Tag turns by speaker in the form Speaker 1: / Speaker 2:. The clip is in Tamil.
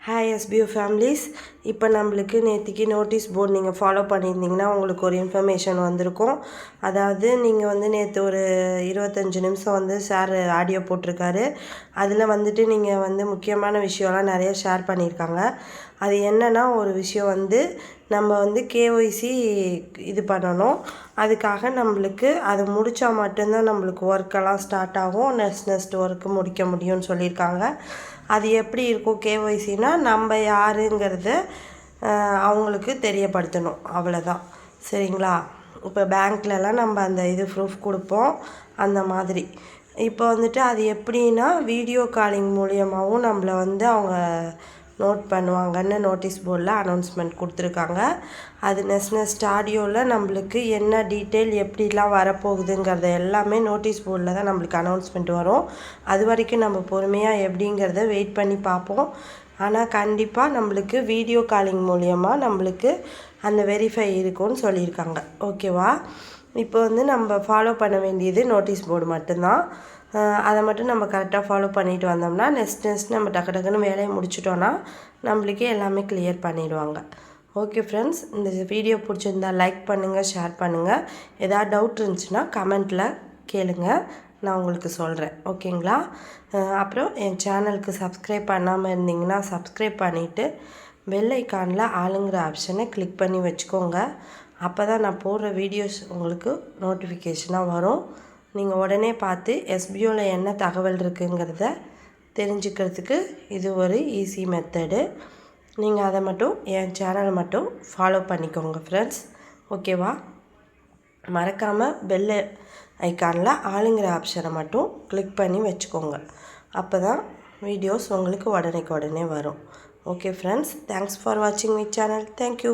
Speaker 1: ஹாய் எஸ்பியூ ஃபேமிலிஸ் இப்போ நம்மளுக்கு நேற்றுக்கு நோட்டீஸ் போர்டு நீங்கள் ஃபாலோ பண்ணியிருந்தீங்கன்னா உங்களுக்கு ஒரு இன்ஃபர்மேஷன் வந்திருக்கும். அதாவது நீங்கள் வந்து நேற்று ஒரு இருபத்தஞ்சி நிமிஷம் வந்து சார் ஆடியோ போட்டிருக்காரு. அதில் வந்துட்டு நீங்கள் வந்து முக்கியமான விஷயம்லாம் நிறைய ஷேர் பண்ணியிருக்காங்க. அது என்னென்னா ஒரு விஷயம் வந்து நம்ம வந்து கேஒய்சி இது பண்ணணும். அதுக்காக நம்மளுக்கு அது முடித்தா மட்டும்தான் நம்மளுக்கு ஒர்க்கெல்லாம் ஸ்டார்ட் ஆகும். நெக்ஸ்ட் நெக்ஸ்ட் ஒர்க்கு முடிக்க முடியும்னு சொல்லியிருக்காங்க. அது எப்படி இருக்கும் கேஒய்சினா நம்ம யாருங்கிறத அவங்களுக்கு தெரியப்படுத்தணும். அவ்வளோதான் சரிங்களா? இப்போ பேங்க்லலாம் நம்ம அந்த இது ப்ரூஃப் கொடுப்போம். அந்த மாதிரி. இப்போ வந்துட்டு அது எப்படின்னா வீடியோ காலிங் மூலியமாகவும் நம்மளை வந்து அவங்க நோட் பண்ணுவாங்கன்னு நோட்டீஸ் போர்டில் அனௌன்ஸ்மெண்ட் கொடுத்துருக்காங்க. அது நெக்ஸ்ட் ஸ்டாடியோவில் நம்மளுக்கு என்ன டீட்டெயில் எப்படிலாம் வரப்போகுதுங்கிறத எல்லாமே நோட்டீஸ் போர்டில் தான் நம்மளுக்கு அனௌன்ஸ்மெண்ட் வரும். அது வரைக்கும் நம்ம பொறுமையாக எப்படிங்கிறத வெயிட் பண்ணி பார்ப்போம். ஆனால் கண்டிப்பாக நம்மளுக்கு வீடியோ காலிங் மூலியமாக நம்மளுக்கு அந்த வெரிஃபை இருக்கும்னு சொல்லியிருக்காங்க. ஓகேவா? இப்போ வந்து நம்ம ஃபாலோ பண்ண வேண்டியது நோட்டீஸ் போர்டு மட்டும்தான். அதை மட்டும் நம்ம கரெக்டாக ஃபாலோ பண்ணிட்டு வந்தோம்னா நெக்ஸ்ட் நெக்ஸ்ட் நம்ம டக்கு டக்குன்னு வேலையை முடிச்சிட்டோன்னா நம்மளுக்கே எல்லாமே கிளியர் பண்ணிடுவாங்க. ஓகே ஃப்ரெண்ட்ஸ் இந்த வீடியோ பிடிச்சிருந்தா லைக் பண்ணுங்கள் ஷேர் பண்ணுங்கள் எதாவது டவுட் இருந்துச்சுன்னா கமெண்ட்டில் கேளுங்க. நான் உங்களுக்கு சொல்கிறேன் ஓகேங்களா அப்புறம் என் சேனலுக்கு சப்ஸ்கிரைப் பண்ணாமல் இருந்தீங்கன்னா சப்ஸ்கிரைப் பண்ணிவிட்டு பெல் ஐக்கானில் ஆளுங்கிற ஆப்ஷனை கிளிக் பண்ணி வச்சுக்கோங்க. அப்போ தான் நான் போடுற வீடியோஸ் உங்களுக்கு நோட்டிஃபிகேஷனாக வரும். நீங்கள் உடனே பார்த்து எஸ்பிஓவில் என்ன தகவல் இருக்குங்கிறத தெரிஞ்சுக்கிறதுக்கு இது ஒரு ஈஸி மெத்தடு நீங்கள் அதை மட்டும் என் சேனலை மட்டும் ஃபாலோ பண்ணிக்கோங்க ஃப்ரெண்ட்ஸ் ஓகேவா மறக்காமல் பெல்லு ஐக்கானில் ஆளுங்கிற ஆப்ஷனை மட்டும் கிளிக் பண்ணி வச்சுக்கோங்க. அப்போ தான் வீடியோஸ் உங்களுக்கு உடனேக்கு உடனே வரும். ஓகே ஃப்ரெண்ட்ஸ் தேங்க்ஸ் ஃபார் வாட்சிங் மை சேனல் தேங்க்யூ